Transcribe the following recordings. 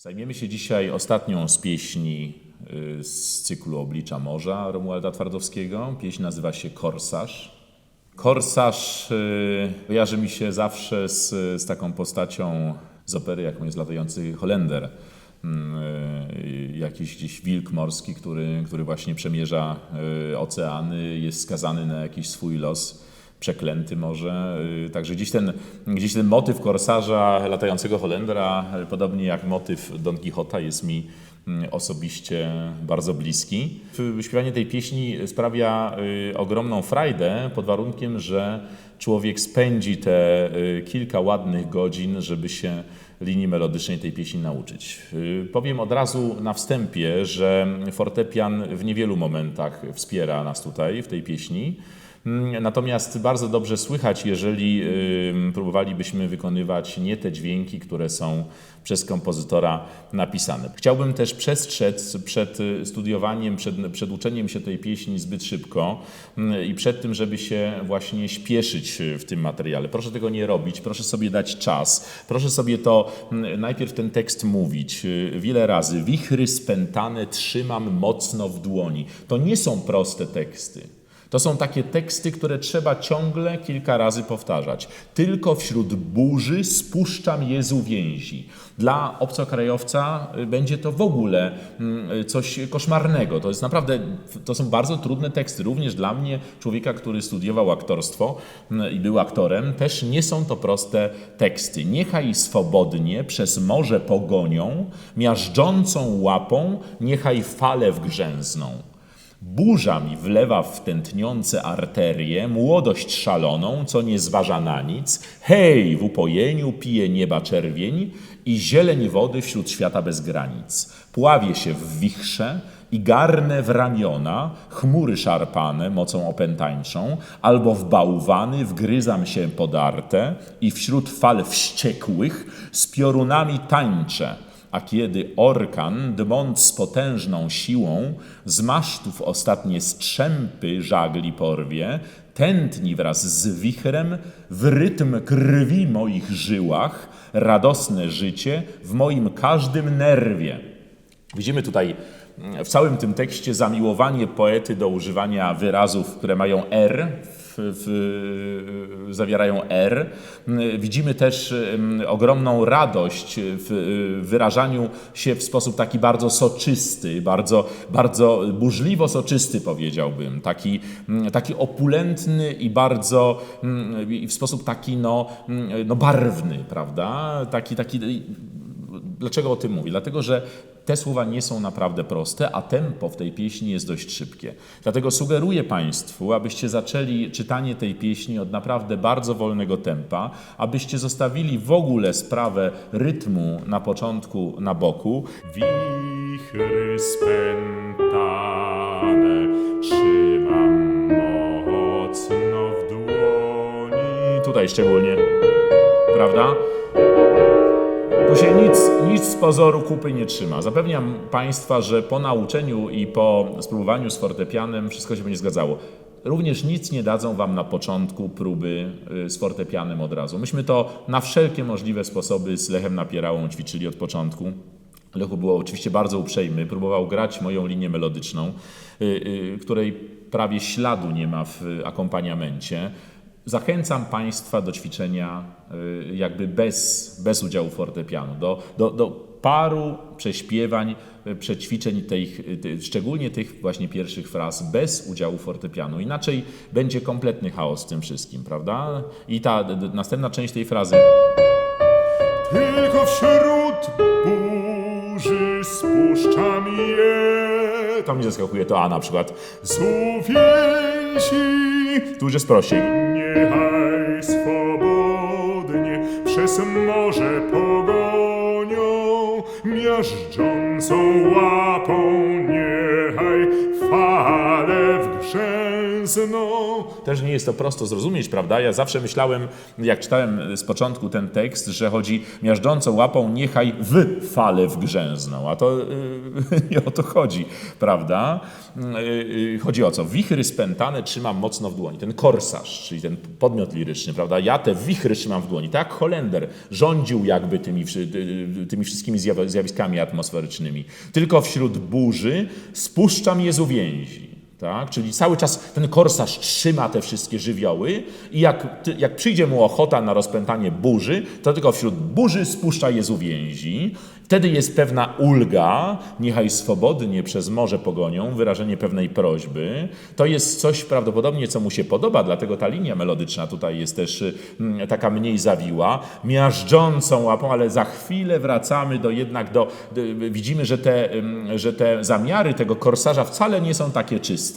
Zajmiemy się dzisiaj ostatnią z pieśni y, z cyklu Oblicza Morza Romualda Twardowskiego. Pieśń nazywa się Korsarz. Korsarz y, kojarzy mi się zawsze z, z taką postacią z opery, jaką jest latający Holender. Mm, y, Jakiś gdzieś wilk morski, który, który właśnie przemierza oceany, jest skazany na jakiś swój los przeklęty może. Y, Także gdzieś ten, gdzieś ten motyw korsarza latającego Holendra, y, podobnie jak motyw Don Quixota, jest mi mm, osobiście bardzo bliski. Śpiewanie tej pieśni sprawia y, ogromną frajdę pod warunkiem, że człowiek spędzi te kilka ładnych godzin, żeby się linii melodycznej tej pieśni nauczyć. Powiem od razu na wstępie, że fortepian w niewielu momentach wspiera nas tutaj w tej pieśni. Mm, Natomiast bardzo dobrze słychać, jeżeli próbowalibyśmy wykonywać nie te dźwięki, które są przez kompozytora napisane. Chciałbym też przestrzec przed y, studiowaniem, przed, przed uczeniem się tej pieśni zbyt szybko mm, i przed tym, żeby się właśnie śpieszyć y, w tym materiale. Proszę tego nie robić, proszę sobie dać czas, proszę sobie to mm, najpierw ten tekst mówić y, wiele razy. Wichry spętane trzymam mocno w dłoni. To nie są proste teksty. To są takie teksty, które trzeba ciągle kilka razy powtarzać. Tylko wśród burzy spuszczam Jezu więzi. Dla obcokrajowca y, będzie to w ogóle mm, coś koszmarnego. To jest naprawdę, to są bardzo trudne teksty. Również dla mnie, człowieka, który studiował aktorstwo mm, i był aktorem, też nie są to proste teksty. Niechaj swobodnie przez morze pogonią, miażdżącą łapą, niechaj fale wgrzęzną. Burza mi wlewa w tętniące arterie młodość szaloną, co nie zważa na nic. Hej, w upojeniu pije nieba czerwień i zieleń wody wśród świata bez granic. Pławię się w wichrze i garnę w ramiona chmury szarpane mocą opętańczą, albo w bałwany wgryzam się podarte i wśród fal wściekłych z piorunami tańczę. A kiedy orkan, dmąc z potężną siłą, z masztów ostatnie strzępy żagli porwie, tętni wraz z wichrem w rytm krwi moich żyłach, radosne życie w moim każdym nerwie. Widzimy tutaj mm, w całym tym tekście zamiłowanie poety do używania wyrazów, które mają R, w, zawierają R. Widzimy też ogromną radość w wyrażaniu się w sposób taki bardzo soczysty, bardzo, bardzo burzliwo soczysty powiedziałbym, taki, taki opulentny i bardzo i w sposób taki no, no barwny, prawda? Taki, taki Dlaczego o tym mówię? Dlatego, że te słowa nie są naprawdę proste, a tempo w tej pieśni jest dość szybkie. Dlatego sugeruję Państwu, abyście zaczęli czytanie tej pieśni od naprawdę bardzo wolnego tempa, abyście zostawili w ogóle sprawę rytmu na początku na boku. Wichry spętane trzymam mocno w dłoni. Tutaj szczególnie, prawda? Nic z pozoru kupy nie trzyma. Zapewniam Państwa, że po nauczeniu i po spróbowaniu z fortepianem wszystko się będzie zgadzało. Również nic nie dadzą Wam na początku próby y, z fortepianem od razu. Myśmy to na wszelkie możliwe sposoby z Lechem Napierałą ćwiczyli od początku. Lechu był oczywiście bardzo uprzejmy, próbował grać moją linię melodyczną, y, y, której prawie śladu nie ma w akompaniamencie. Zachęcam Państwa do ćwiczenia y, jakby bez, bez udziału fortepianu, do, do, do paru prześpiewań, y, przećwiczeń tych, ty- szczególnie tych właśnie pierwszych fraz bez udziału fortepianu. Inaczej będzie kompletny chaos w tym wszystkim, prawda? I ta następna część tej frazy. Tylko wśród burzy spuszczam je. To mnie zaskakuje to A na przykład. Z uwięzi Tu już jest prościej. Niechaj swobodnie przez morze pogonią, miażdżącą łapą niechaj fale wgrzęzną. Grzęzną. Też nie jest to prosto zrozumieć, prawda? Ja zawsze myślałem, jak czytałem z początku ten tekst, że chodzi miażdżącą łapą niechaj w fale wgrzęzną, a to yy, nie o to chodzi, prawda? Yy, chodzi o co? Wichry spętane trzymam mocno w dłoni. Ten korsarz, czyli ten podmiot liryczny, prawda? Ja te wichry trzymam w dłoni. Tak Holender rządził jakby tymi, tymi wszystkimi zjaw- zjawiskami atmosferycznymi. Tylko wśród burzy spuszczam je z uwięzi. Tak? Czyli cały czas ten korsarz trzyma te wszystkie żywioły i jak, jak przyjdzie mu ochota na rozpętanie burzy, to tylko wśród burzy spuszcza je z uwięzi. Wtedy jest pewna ulga, niechaj swobodnie przez morze pogonią, wyrażenie pewnej prośby. To jest coś prawdopodobnie, co mu się podoba, dlatego ta linia melodyczna tutaj jest też mm, taka mniej zawiła, miażdżącą łapą, ale za chwilę wracamy do jednak do, widzimy, że te, ym, że te zamiary tego korsarza wcale nie są takie czyste.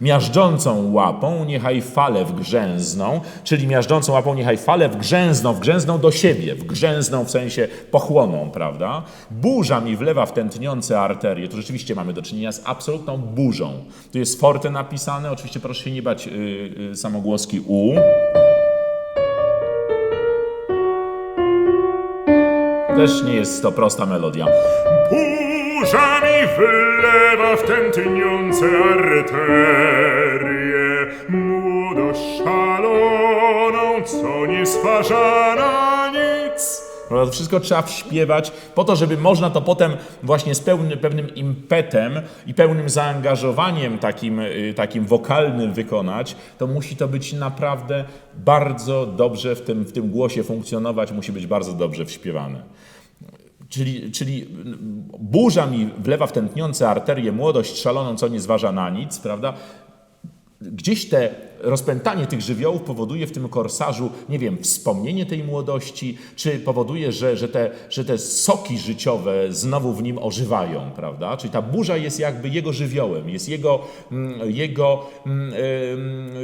Miażdżącą łapą niechaj fale wgrzęzną, czyli miażdżącą łapą niechaj fale wgrzęzną, wgrzęzną do siebie, wgrzęzną w sensie pochłoną, prawda? Burza mi wlewa w tętniące arterie. Tu rzeczywiście mamy do czynienia z absolutną burzą. Tu jest forte napisane, oczywiście proszę się nie bać yy, yy, samogłoski U. Też nie jest to prosta melodia. Burza mi wlewa w tętniące arterie młodość szaloną, co nie stwarza na nic. Prawda? To wszystko trzeba wśpiewać po to, żeby można to potem właśnie z pełnym, pewnym impetem i pełnym zaangażowaniem takim, y, takim wokalnym wykonać, to musi to być naprawdę bardzo dobrze w tym, w tym głosie funkcjonować, musi być bardzo dobrze wśpiewane. Czyli, czyli burza mi wlewa w tętniące arterie młodość szaloną, co nie zważa na nic, prawda? Gdzieś te rozpętanie tych żywiołów powoduje w tym korsarzu, nie wiem, wspomnienie tej młodości, czy powoduje, że, że, te, że te soki życiowe znowu w nim ożywają, prawda? Czyli ta burza jest jakby jego żywiołem, jest jego, mm, jego, mm,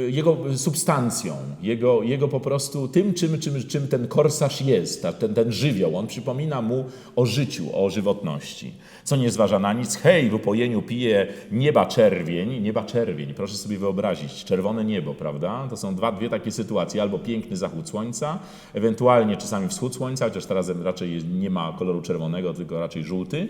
jego substancją, jego, jego po prostu tym, czym, czym, czym ten korsarz jest, ten, ten żywioł. On przypomina mu o życiu, o żywotności. Co nie zważa na nic, hej, w upojeniu pije nieba czerwień, nieba czerwień, proszę sobie wyobrazić, czerwone niebo, prawda? To są dwa, dwie takie sytuacje, albo piękny zachód słońca, ewentualnie czasami wschód słońca, chociaż teraz raczej nie ma koloru czerwonego, tylko raczej żółty,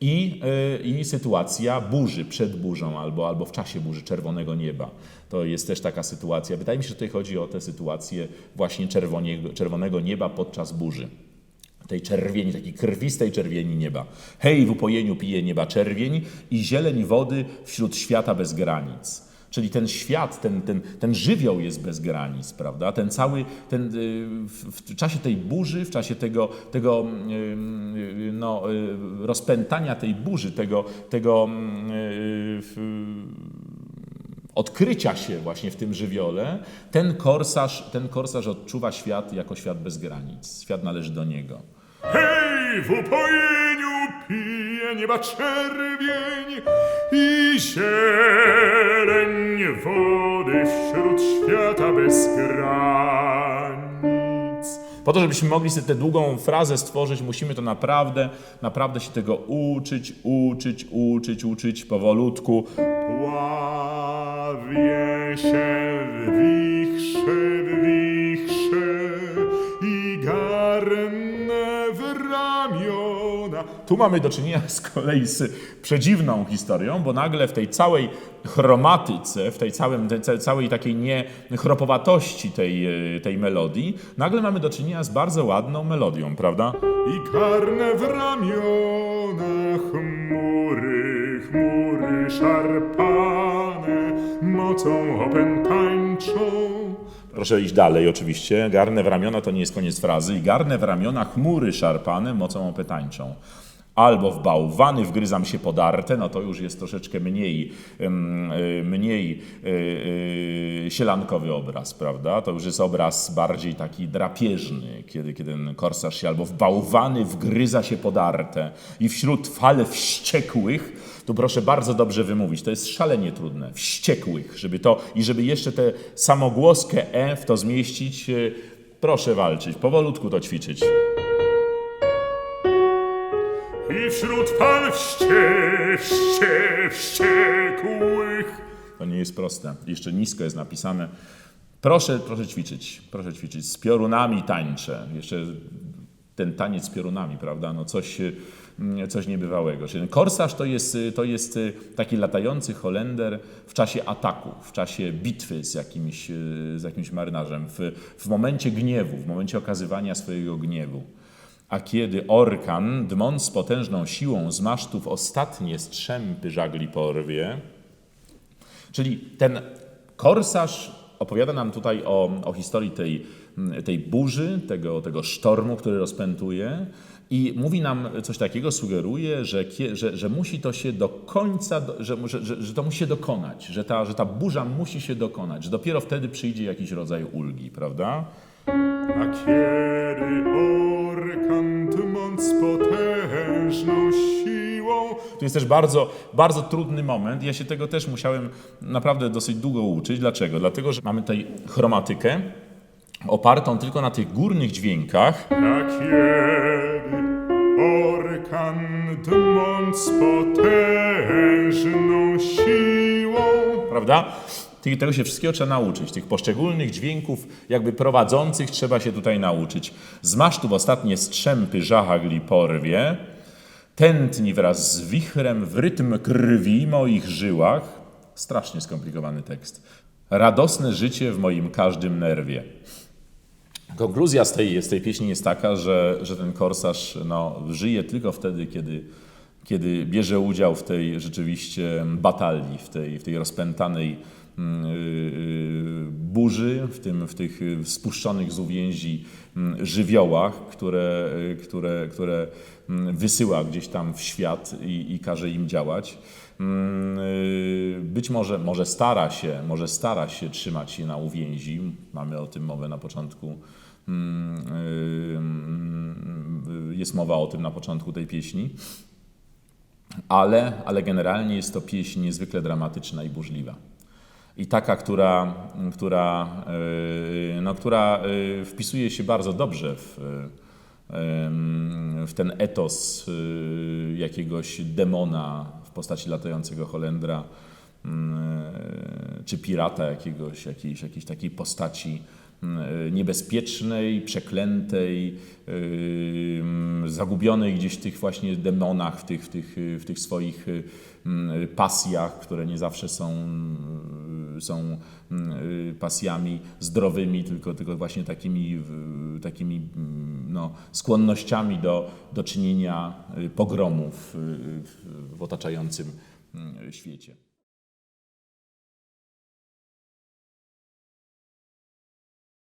i, yy, i sytuacja burzy, przed burzą, albo, albo w czasie burzy, czerwonego nieba. To jest też taka sytuacja. Wydaje mi się, że tutaj chodzi o tę sytuację właśnie czerwonego, czerwonego nieba podczas burzy tej czerwieni, takiej krwistej czerwieni nieba. Hej, w upojeniu pije nieba czerwień i zieleń wody wśród świata bez granic. Czyli ten świat, ten, ten, ten żywioł jest bez granic, prawda? Ten cały, ten, y, w, czasie tej burzy, w czasie tego, tego y, y, no, y, rozpętania tej burzy, tego, tego w- odkrycia się właśnie w tym żywiole, ten korsarz, ten korsarz odczuwa świat jako świat bez granic. Świat należy do niego. Hej, w upojeniu pije nieba czerwień i zieleń wody wśród świata bez granic. Po to, żebyśmy mogli sobie tę długą frazę stworzyć, musimy to naprawdę, naprawdę się tego uczyć, uczyć, uczyć, uczyć powolutku. Pławię się w Tu mamy do czynienia z kolei z przedziwną historią, bo nagle w tej całej chromatyce, w tej całym, całej takiej niechropowatości tej, e, tej melodii, nagle mamy do czynienia z bardzo ładną melodią, prawda? i garnę w ramiona chmury, chmury szarpane mocą opętańczą. Proszę iść dalej oczywiście. Garnę w ramiona to nie jest koniec frazy. I garnę w ramiona chmury szarpane mocą opytańczą. Albo w bałwany wgryzam się podarte, no to już jest troszeczkę mniej, y, mniej y, y, sielankowy obraz, prawda? To już jest obraz bardziej taki drapieżny, kiedy, kiedy ten korsarz się albo w bałwany wgryza się podarte i wśród fal wściekłych tu proszę bardzo dobrze wymówić. To jest szalenie trudne. Wściekłych, żeby to i żeby jeszcze tę samogłoskę e w to zmieścić. Proszę walczyć, powolutku to ćwiczyć. I wśród fal wście, wście, wściekłych To nie jest proste. Jeszcze nisko jest napisane. Proszę, proszę ćwiczyć, proszę ćwiczyć. Z piorunami tańczę. Jeszcze ten taniec z piorunami, prawda? No coś, y, coś niebywałego. Czyli korsarz to jest, to jest y, taki latający Holender w czasie ataku, w czasie bitwy z jakimś, y, z jakimś marynarzem, w, w momencie gniewu, w momencie okazywania swojego gniewu. A kiedy orkan, dmąc potężną siłą z masztów ostatnie strzępy żagli porwie, Czyli ten korsarz opowiada nam tutaj o, o historii tej, tej burzy, tego, tego sztormu, który rozpętuje. I mówi nam coś takiego, sugeruje, że, że, że musi to się do końca, że, że, że to musi się dokonać, że ta, że ta burza musi się dokonać, że dopiero wtedy przyjdzie jakiś rodzaj ulgi, prawda? A kiedy orkan tmąc potężną siłą To jest też bardzo, bardzo trudny moment. Ja się tego też musiałem naprawdę dosyć długo uczyć. Dlaczego? Dlatego, że mamy tutaj chromatykę opartą tylko na tych górnych dźwiękach, A kiedy orkan dmąc potężną siłą prawda? Tego się wszystkiego trzeba nauczyć. Tych poszczególnych dźwięków jakby prowadzących trzeba się tutaj nauczyć. Z masztów ostatnie strzępy żachagli porwie, tętni wraz z wichrem w rytm krwi moich żyłach. Strasznie skomplikowany tekst. Radosne życie w moim każdym nerwie. Konkluzja z tej, z tej pieśni jest taka, że, że ten korsarz no, żyje tylko wtedy, kiedy, kiedy bierze udział w tej rzeczywiście batalii, w tej, w tej rozpętanej burzy, w, tym, w tych y, spuszczonych z uwięzi mm, żywiołach, które, y, które, które mm, wysyła gdzieś tam w świat i, i każe im działać. Mm, y, Być może, może stara się, może stara się trzymać się na uwięzi. Mamy o tym mowę na początku. mm, y, y, Jest mowa o tym na początku tej pieśni. Ale, ale generalnie jest to pieśń niezwykle dramatyczna i burzliwa. I taka, która, która, y, no, która y, wpisuje się bardzo dobrze w, y, w ten etos jakiegoś demona w postaci latającego Holendra, czy pirata jakiegoś, jakiejś, jakiejś takiej postaci niebezpiecznej, przeklętej, y, zagubionej gdzieś w tych właśnie demonach, w tych, w tych, w tych swoich y, pasjach, które nie zawsze są, y, są y, pasjami zdrowymi, tylko, tylko właśnie takimi, y, takimi mm, no, skłonnościami do, do czynienia y, pogromów y, w- w otaczającym y, świecie.